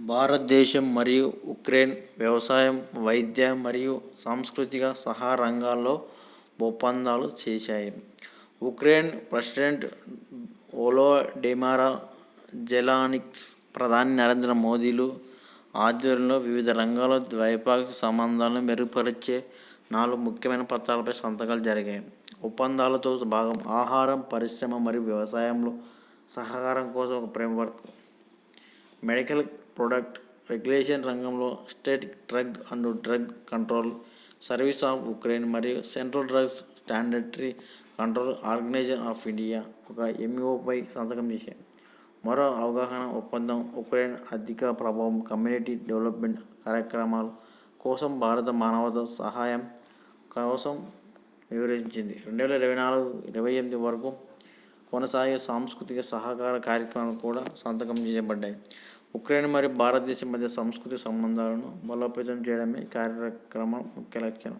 భారతదేశం మరియు ఉక్రెయిన్ వ్యవసాయం వైద్య మరియు సాంస్కృతిక సహా రంగాల్లో ఒప్పందాలు చేశాయి. ఉక్రెయిన్ ప్రెసిడెంట్ వోలోడిమిర్ జెలానిక్స్ ప్రధాని నరేంద్ర మోదీలు ఆధ్వర్యంలో వివిధ రంగాల్లో ద్వైపాక్షిక సంబంధాలను మెరుగుపరిచే నాలుగు ముఖ్యమైన పత్రాలపై సంతకాలు జరిగాయి. ఒప్పందాలతో భాగం ఆహారం పరిశ్రమ మరియు వ్యవసాయంలో సహకారం కోసం ఒక ఫ్రేమ్వర్క్ మెడికల్ ప్రొడక్ట్ రెగ్యులేషన్ రంగంలో state drug and drug control service of Ukraine మరియు central drugs standard control organisation of India ఒక ఎంఈఓపై సంతకం చేశాయి మరో అవగాహన ఒప్పందం ఉక్రెయిన్ అధిక ప్రభావం కమ్యూనిటీ డెవలప్మెంట్ కార్యక్రమాలు కోసం భారత మానవత సహాయం కోసం వివరించింది. రెండు వేల ఇరవై నాలుగు ఇరవై ఎనిమిది వరకు కొనసాగే సాంస్కృతిక సహకార కార్యక్రమాలు కూడా సంతకం చేయబడ్డాయి ఉక్రెయిన్ మరియు భారతదేశం మధ్య సాంస్కృతిక సంబంధాలను బలోపేతం చేయడమే కార్యక్రమం ముఖ్య లక్ష్యం.